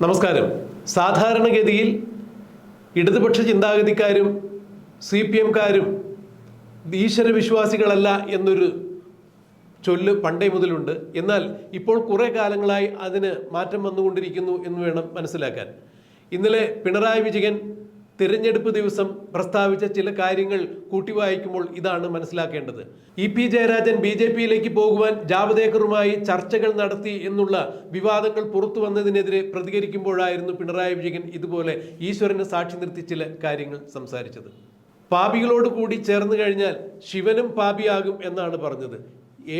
നമസ്കാരം. സാധാരണഗതിയിൽ ഇടതുപക്ഷ ചിന്താഗതിക്കാരും സി പി എംകാരും ഈശ്വര വിശ്വാസികളല്ല എന്നൊരു ചൊല്ല് പണ്ടേ മുതലുണ്ട്. എന്നാൽ ഇപ്പോൾ കുറേ കാലങ്ങളായി അതിന് മാറ്റം വന്നുകൊണ്ടിരിക്കുന്നു എന്ന് വേണം മനസ്സിലാക്കാൻ. ഇന്നലെ പിണറായി വിജയൻ തിരഞ്ഞെടുപ്പ് ദിവസം പ്രസ്താവിച്ച ചില കാര്യങ്ങൾ കൂട്ടിവായിക്കുമ്പോൾ ഇതാണ് മനസ്സിലാക്കേണ്ടത്. E P Jayarajan B J പിയിലേക്ക് പോകുവാൻ ജാവദേക്കറുമായി ചർച്ചകൾ നടത്തി എന്നുള്ള വിവാദങ്ങൾ പുറത്തു വന്നതിനെതിരെ പ്രതികരിക്കുമ്പോഴായിരുന്നു പിണറായി വിജയൻ ഇതുപോലെ ഈശ്വരനെ സാക്ഷി നിർത്തി ചില കാര്യങ്ങൾ സംസാരിച്ചത്. പാപികളോട് കൂടി ചേർന്ന് കഴിഞ്ഞാൽ ശിവനും പാപിയാകും എന്നാണ് പറഞ്ഞത്.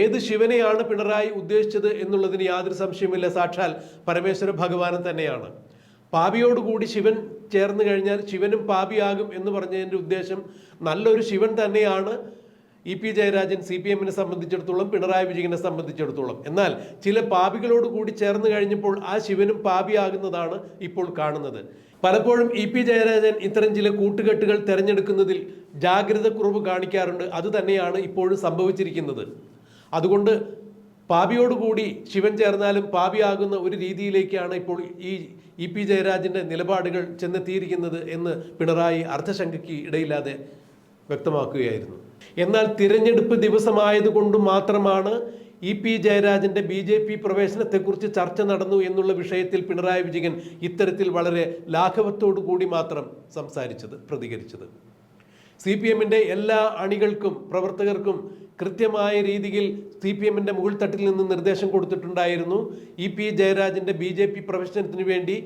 ഏത് ശിവനെയാണ് പിണറായി ഉദ്ദേശിച്ചത് എന്നുള്ളതിന് യാതൊരു സംശയമില്ല സാക്ഷാൽ പരമേശ്വര ഭഗവാനും തന്നെയാണ്. പാപിയോടുകൂടി ശിവൻ ചേർന്ന് കഴിഞ്ഞാൽ ശിവനും പാപിയാകും എന്ന് പറഞ്ഞതിന്റെ ഉദ്ദേശം നല്ലൊരു ശിവൻ തന്നെയാണ് E P Jayarajan C P എമ്മിനെ സംബന്ധിച്ചിടത്തോളം പിണറായി വിജയനെ സംബന്ധിച്ചിടത്തോളം. എന്നാൽ ചില പാപികളോട് കൂടി ചേർന്ന് കഴിഞ്ഞപ്പോൾ ആ ശിവനും പാപിയാകുന്നതാണ് ഇപ്പോൾ കാണുന്നത്. പലപ്പോഴും ഇ പി ജയരാജൻ ഇത്തരം ചില കൂട്ടുകെട്ടുകൾ തിരഞ്ഞെടുക്കുന്നതിൽ ജാഗ്രത കുറവ് കാണിക്കാറുണ്ട്. അതുതന്നെയാണ് ഇപ്പോഴും സംഭവിച്ചിരിക്കുന്നത്. അതുകൊണ്ട് പാപിയോടുകൂടി ശിവൻ ചേർന്നാലും പാപിയാകുന്ന ഒരു രീതിയിലേക്കാണ് ഇപ്പോൾ ഈ ഇ പി ജയരാജന്റെ നിലപാടുകൾ ചെന്നെത്തിയിരിക്കുന്നത് എന്ന് പിണറായി അർദ്ധശങ്കയ്ക്ക് ഇടയില്ലാതെ വ്യക്തമാക്കുകയായിരുന്നു. എന്നാൽ തിരഞ്ഞെടുപ്പ് ദിവസമായതുകൊണ്ട് മാത്രമാണ് ഇ പി ജയരാജന്റെ ബി ജെ പി പ്രവേശനത്തെക്കുറിച്ച് ചർച്ച നടന്നു എന്നുള്ള വിഷയത്തിൽ പിണറായി വിജയൻ ഇത്തരത്തിൽ വളരെ ലാഘവത്തോടു കൂടി മാത്രം സംസാരിച്ചത് പ്രതികരിച്ചത്. സി പി എമ്മിന്റെ എല്ലാ അണികൾക്കും പ്രവർത്തകർക്കും കൃത്യമായ രീതിയിൽ സി പി എമ്മിന്റെ മുകൾ തട്ടിൽ നിന്ന് നിർദ്ദേശം കൊടുത്തിട്ടുണ്ടായിരുന്നു. ഇ പി ജയരാജന്റെ ബി ജെ പി പ്രവേശനത്തിന് വേണ്ടി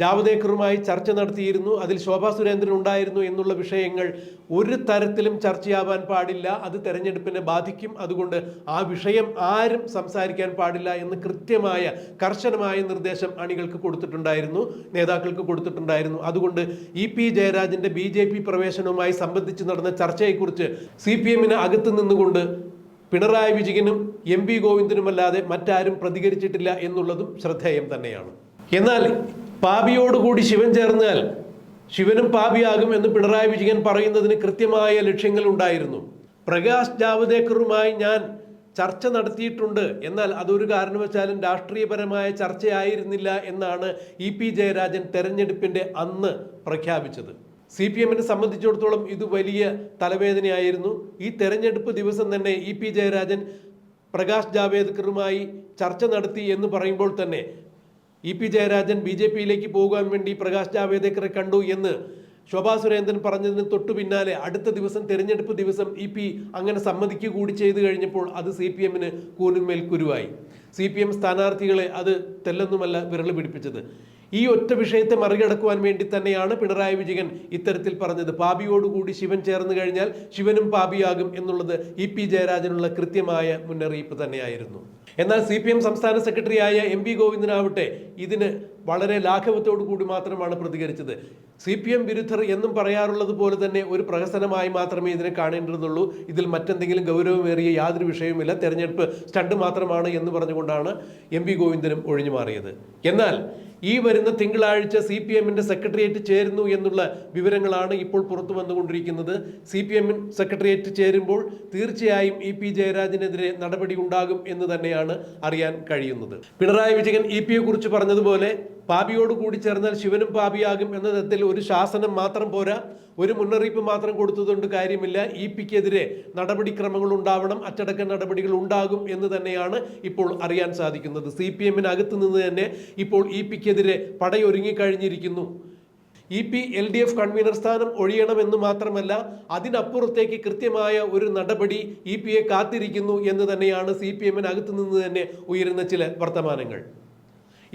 ജാവദേക്കറുമായി ചർച്ച നടത്തിയിരുന്നു. അതിൽ ശോഭാ സുരേന്ദ്രൻ ഉണ്ടായിരുന്നു എന്നുള്ള വിഷയങ്ങൾ ഒരു തരത്തിലും ചർച്ചയാവാൻ പാടില്ല. അത് തെരഞ്ഞെടുപ്പിനെ ബാധിക്കും. അതുകൊണ്ട് ആ വിഷയം ആരും സംസാരിക്കാൻ പാടില്ല എന്ന് കൃത്യമായ കർശനമായ നിർദ്ദേശം അണികൾക്ക് കൊടുത്തിട്ടുണ്ടായിരുന്നു. നേതാക്കൾക്ക് കൊടുത്തിട്ടുണ്ടായിരുന്നു. അതുകൊണ്ട് ഇ പി ജയരാജന്റെ ബി ജെ പി പ്രവേശനവുമായി സംബന്ധിച്ച് നടന്ന ചർച്ചയെക്കുറിച്ച് സി പി എമ്മിന് അകത്ത് നിന്നുകൊണ്ട് പിണറായി വിജയനും എം വി ഗോവിന്ദനുമല്ലാതെ മറ്റാരും പ്രതികരിച്ചിട്ടില്ല എന്നുള്ളതും ശ്രദ്ധേയം തന്നെയാണ്. എന്നാൽ പാപിയോടുകൂടി ശിവൻ ചേർന്നാൽ ശിവനും പാപിയാകും എന്ന് പിണറായി വിജയൻ പറയുന്നതിന് കൃത്യമായ ലക്ഷ്യങ്ങൾ ഉണ്ടായിരുന്നു. പ്രകാശ് ജാവദേക്കറുമായി ഞാൻ ചർച്ച നടത്തിയിട്ടുണ്ട്. എന്നാൽ അതൊരു കാരണവശാലും രാഷ്ട്രീയപരമായ ചർച്ചയായിരുന്നില്ല എന്നാണ് ഇ പി ജയരാജൻ തെരഞ്ഞെടുപ്പിന്റെ അന്ന് പ്രഖ്യാപിച്ചത്. സി പി എമ്മിനെ സംബന്ധിച്ചിടത്തോളം ഇത് വലിയ തലവേദനയായിരുന്നു. ഈ തെരഞ്ഞെടുപ്പ് ദിവസം തന്നെ ഇ പി ജയരാജൻ പ്രകാശ് ജാവേദ്കറുമായി ചർച്ച നടത്തി എന്ന് പറയുമ്പോൾ തന്നെ E P Jayarajan B J പിയിലേക്ക് പോകാൻ വേണ്ടി പ്രകാശ് ജാവേദ്കറെ കണ്ടു എന്ന് ശോഭാ സുരേന്ദ്രൻ പറഞ്ഞതിന് തൊട്ടു പിന്നാലെ അടുത്ത ദിവസം തെരഞ്ഞെടുപ്പ് ദിവസം ഇ പി അങ്ങനെ സമ്മതിക്കുക കൂടി ചെയ്തു കഴിഞ്ഞപ്പോൾ അത് സി പി എമ്മിന് കൂനുമേൽ കുരുവായി. സി പി എം സ്ഥാനാർത്ഥികളെ അത് തെല്ലൊന്നുമല്ല വിരൽ പിടിപ്പിച്ചത്. ഈ ഒറ്റ വിഷയത്തെ മറികടക്കുവാൻ വേണ്ടി തന്നെയാണ് പിണറായി വിജയൻ ഇത്തരത്തിൽ പറഞ്ഞത്. പാപിയോടുകൂടി ശിവൻ ചേർന്ന് കഴിഞ്ഞാൽ ശിവനും പാപിയാകും എന്നുള്ളത് ഇ പി ജയരാജനുള്ള കൃത്യമായ മുന്നറിയിപ്പ് തന്നെയായിരുന്നു. എന്നാൽ സി സംസ്ഥാന സെക്രട്ടറിയായ എം പി ഗോവിന്ദനാവട്ടെ ഇതിന് വളരെ ലാഘവത്തോടു കൂടി മാത്രമാണ് പ്രതികരിച്ചത്. സി പി എം വിരുദ്ധർ എന്നും പറയാറുള്ളത് പോലെ തന്നെ ഒരു പ്രഹസനമായി മാത്രമേ ഇതിനെ കാണേണ്ടതുള്ളൂ. ഇതിൽ മറ്റെന്തെങ്കിലും ഗൗരവമേറിയ യാതൊരു വിഷയവുമില്ല. തെരഞ്ഞെടുപ്പ് സ്റ്റണ്ട് മാത്രമാണ് എന്ന് പറഞ്ഞുകൊണ്ടാണ് എം പി ഗോവിന്ദനും ഒഴിഞ്ഞു മാറിയത്. എന്നാൽ ഈ വരുന്ന തിങ്കളാഴ്ച സി പി എമ്മിന്റെ സെക്രട്ടേറിയറ്റ് ചേരുന്നു എന്നുള്ള വിവരങ്ങളാണ് ഇപ്പോൾ പുറത്തു വന്നുകൊണ്ടിരിക്കുന്നത്. സി പി എമ്മിൻ സെക്രട്ടേറിയറ്റ് ചേരുമ്പോൾ തീർച്ചയായും ഇ പി ജയരാജനെതിരെ നടപടി ഉണ്ടാകും എന്ന് തന്നെയാണ് അറിയാൻ കഴിയുന്നത്. പിണറായി വിജയൻ ഇ പിയെ കുറിച്ച് പറഞ്ഞതുപോലെ പാപിയോട് കൂടി ചേർന്നാൽ ശിവനും പാപിയാകും എന്ന തരത്തിൽ ഒരു ശാസനം മാത്രം പോരാ. ഒരു മുന്നറിയിപ്പ് മാത്രം കൊടുത്തതുകൊണ്ട് കാര്യമില്ല. ഇ പിക്കെതിരെ നടപടിക്രമങ്ങൾ ഉണ്ടാവണം. അച്ചടക്ക നടപടികൾ ഉണ്ടാകും എന്ന് തന്നെയാണ് ഇപ്പോൾ അറിയാൻ സാധിക്കുന്നത്. സി പി എമ്മിനകത്ത് നിന്ന് തന്നെ ഇപ്പോൾ ഇ പിക്കെതിരെ പടയൊരുങ്ങിക്കഴിഞ്ഞിരിക്കുന്നു E P L D F convener സ്ഥാനം ഒഴിയണമെന്ന് മാത്രമല്ല അതിനപ്പുറത്തേക്ക് കൃത്യമായ ഒരു നടപടി ഇ എ കാത്തിരിക്കുന്നു എന്ന് തന്നെയാണ് സി പി എമ്മിനകത്ത് നിന്ന് തന്നെ ഉയരുന്ന ചില വർത്തമാനങ്ങൾ.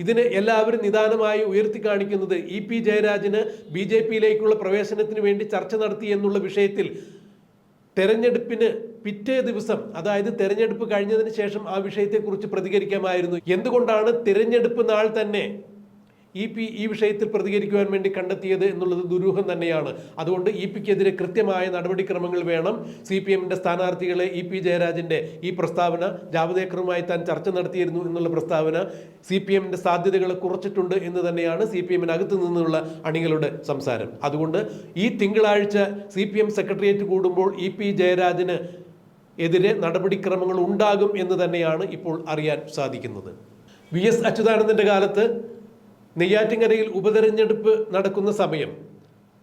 ഇതിന് എല്ലാവരും നിദാനമായി ഉയർത്തി കാണിക്കുന്നത് ഇ പി ജയരാജന് ബി ജെ പിയിലേക്കുള്ള പ്രവേശനത്തിന് വേണ്ടി ചർച്ച നടത്തി എന്നുള്ള വിഷയത്തിൽ തെരഞ്ഞെടുപ്പിന് പിറ്റേ ദിവസം അതായത് തെരഞ്ഞെടുപ്പ് കഴിഞ്ഞതിന് ശേഷം ആ വിഷയത്തെക്കുറിച്ച് പ്രതികരിക്കാമായിരുന്നു. എന്തുകൊണ്ടാണ് തിരഞ്ഞെടുപ്പ് നാൾ തന്നെ ഇ പി ഈ വിഷയത്തിൽ പ്രതികരിക്കുവാൻ വേണ്ടി കണ്ടെത്തിയത് എന്നുള്ളത് ദുരൂഹം തന്നെയാണ്. അതുകൊണ്ട് ഇ പിക്കെതിരെ കൃത്യമായ നടപടിക്രമങ്ങൾ വേണം. സി പി എമ്മിന്റെ സ്ഥാനാർത്ഥികളെ ഇ പി ജയരാജന്റെ ഈ പ്രസ്താവന ജാവദേക്കറുമായി താൻ ചർച്ച നടത്തിയിരുന്നു എന്നുള്ള പ്രസ്താവന സി പി എമ്മിന്റെ സാധ്യതകളെ കുറച്ചിട്ടുണ്ട് എന്ന് തന്നെയാണ് സി പി എമ്മിനകത്ത് നിന്നുള്ള അണികളുടെ സംസാരം. അതുകൊണ്ട് ഈ തിങ്കളാഴ്ച സി പി എം സെക്രട്ടേറിയറ്റ് കൂടുമ്പോൾ ഇ പി ജയരാജന് എതിരെ നടപടിക്രമങ്ങൾ ഉണ്ടാകും എന്ന് തന്നെയാണ് ഇപ്പോൾ അറിയാൻ സാധിക്കുന്നത്. വി എസ് അച്യുതാനന്ദന്റെ കാലത്ത് നെയ്യാറ്റിങ്കരയിൽ ഉപതെരഞ്ഞെടുപ്പ് നടക്കുന്ന സമയം.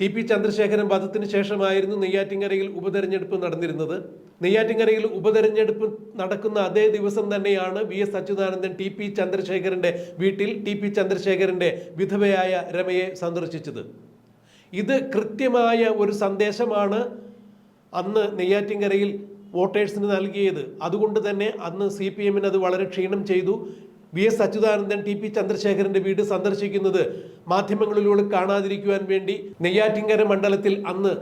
ടി പി ചന്ദ്രശേഖരൻ വധത്തിന് ശേഷമായിരുന്നു നെയ്യാറ്റിങ്കരയിൽ ഉപതെരഞ്ഞെടുപ്പ് നടന്നിരുന്നത്. നെയ്യാറ്റിങ്കരയിൽ ഉപതെരഞ്ഞെടുപ്പ് നടക്കുന്ന അതേ ദിവസം തന്നെയാണ് V S Achuthanandan T P ചന്ദ്രശേഖരന്റെ വീട്ടിൽ ടി പി ചന്ദ്രശേഖരന്റെ വിധവയായ രമയെ സന്ദർശിച്ചത്. ഇത് കൃത്യമായ ഒരു സന്ദേശമാണ് അന്ന് നെയ്യാറ്റിങ്കരയിൽ വോട്ടേഴ്സിന് നൽകിയത്. അതുകൊണ്ട് തന്നെ അന്ന് സി പി എമ്മിന് അത് വളരെ ക്ഷീണം ചെയ്തു. V S Achuthanandan T P ചന്ദ്രശേഖരന്റെ വീട് സന്ദർശിക്കുന്നത് മാധ്യമങ്ങളിലൂടെ കാണാതിരിക്കുവാൻ വേണ്ടി നെയ്യാറ്റിങ്കര മണ്ഡലത്തിൽ അന്ന്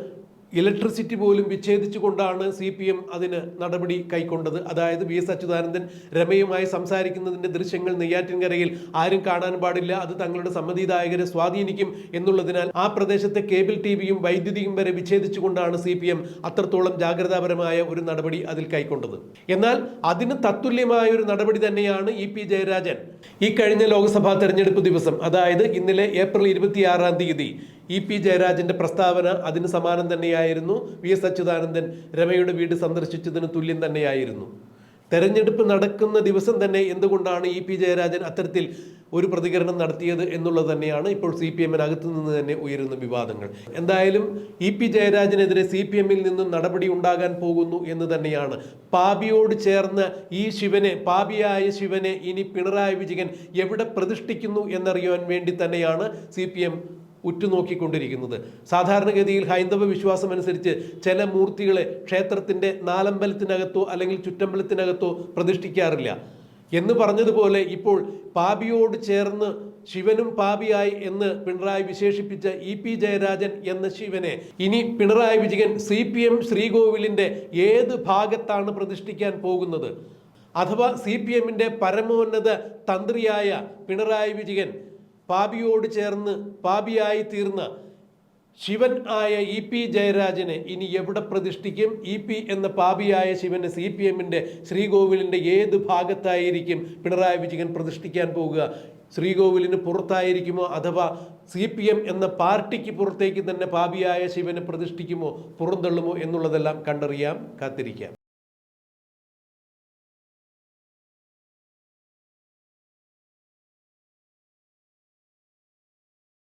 ഇലക്ട്രിസിറ്റി പോലും വിച്ഛേദിച്ചുകൊണ്ടാണ് സി പി എം അതിന് നടപടി കൈക്കൊണ്ടത്. അതായത് വി എസ് അച്യുതാനന്ദൻ രമയുമായി സംസാരിക്കുന്നതിന്റെ ദൃശ്യങ്ങൾ നെയ്യാറ്റിൻകരയിൽ ആരും കാണാൻ പാടില്ല. അത് തങ്ങളുടെ സമ്മതിദായകരെ സ്വാധീനിക്കും എന്നുള്ളതിനാൽ ആ പ്രദേശത്തെ കേബിൾ ടി വിയും വൈദ്യുതിയും വരെ വിച്ഛേദിച്ചുകൊണ്ടാണ് സി പി എം അത്രത്തോളം ജാഗ്രതാപരമായ ഒരു നടപടി അതിൽ കൈക്കൊണ്ടത്. എന്നാൽ അതിന് തത്തുല്യമായ ഒരു നടപടി തന്നെയാണ് ഇ പി ജയരാജൻ. ഈ കഴിഞ്ഞ ലോക്സഭാ തെരഞ്ഞെടുപ്പ് ദിവസം അതായത് ഇന്നലെ ഏപ്രിൽ ഇരുപത്തിയാറാം തീയതി ഇ പി ജയരാജന്റെ പ്രസ്താവന അതിന് സമാനം തന്നെയായിരുന്നു. വി എസ് അച്യുതാനന്ദൻ രമയുടെ വീട് സന്ദർശിച്ചതിന് തുല്യം തന്നെയായിരുന്നു. തെരഞ്ഞെടുപ്പ് നടക്കുന്ന ദിവസം തന്നെ എന്തുകൊണ്ടാണ് ഇ പി ജയരാജൻ അത്തരത്തിൽ ഒരു പ്രതികരണം നടത്തിയത് എന്നുള്ളത് തന്നെയാണ് ഇപ്പോൾ സി പി എമ്മിനകത്തു നിന്ന് തന്നെ ഉയരുന്ന വിവാദങ്ങൾ. എന്തായാലും ഇ പി ജയരാജനെതിരെ സി പി എമ്മിൽ നിന്നും നടപടി ഉണ്ടാകാൻ പോകുന്നു എന്ന് തന്നെയാണ്. പാപിയോട് ചേർന്ന് ഈ ശിവനെ പാപിയായ ശിവനെ ഇനി പിണറായി വിജയൻ എവിടെ പ്രതിഷ്ഠിക്കുന്നു എന്നറിയാൻ വേണ്ടി തന്നെയാണ് സി പി എം ഉറ്റുനോക്കിക്കൊണ്ടിരിക്കുന്നത്. സാധാരണഗതിയിൽ ഹൈന്ദവ വിശ്വാസം അനുസരിച്ച് ചില മൂർത്തികളെ ക്ഷേത്രത്തിന്റെ നാലമ്പലത്തിനകത്തോ അല്ലെങ്കിൽ ചുറ്റമ്പലത്തിനകത്തോ പ്രതിഷ്ഠിക്കാറില്ല. എന്ന് പറഞ്ഞതുപോലെ ഇപ്പോൾ പാപിയോട് ചേർന്ന് ശിവനും പാപിയായി എന്ന് പിണറായി വിശേഷിപ്പിച്ച ഇ പി ജയരാജൻ എന്ന ശിവനെ. ഇനി Pinarayi Vijayan C P M ശ്രീകോവിലിന്റെ ഏത് ഭാഗത്താണ് പ്രതിഷ്ഠിക്കാൻ പോകുന്നത്? അഥവാ സി പി എമ്മിന്റെ പരമോന്നത തന്ത്രിയായ പിണറായി വിജയൻ പാപിയോട് ചേർന്ന് പാപിയായി തീർന്ന ശിവൻ ആയ ഇ പി ജയരാജനെ ഇനി എവിടെ പ്രതിഷ്ഠിക്കും? ഇ പി എന്ന പാപിയായ ശിവനെ സി പി എമ്മിന്റെ ശ്രീകോവിലിന്റെ ഏത് ഭാഗത്തായിരിക്കും പിണറായി വിജയൻ പ്രതിഷ്ഠിക്കാൻ പോകുക? ശ്രീകോവിലിന് പുറത്തായിരിക്കുമോ അഥവാ സി പി എം എന്ന പാർട്ടിക്ക് പുറത്തേക്ക് തന്നെ പാപിയായ ശിവനെ പ്രതിഷ്ഠിക്കുമോ പുറന്തള്ളുമോ എന്നുള്ളതെല്ലാം കണ്ടറിയാം കാത്തിരിക്കാം.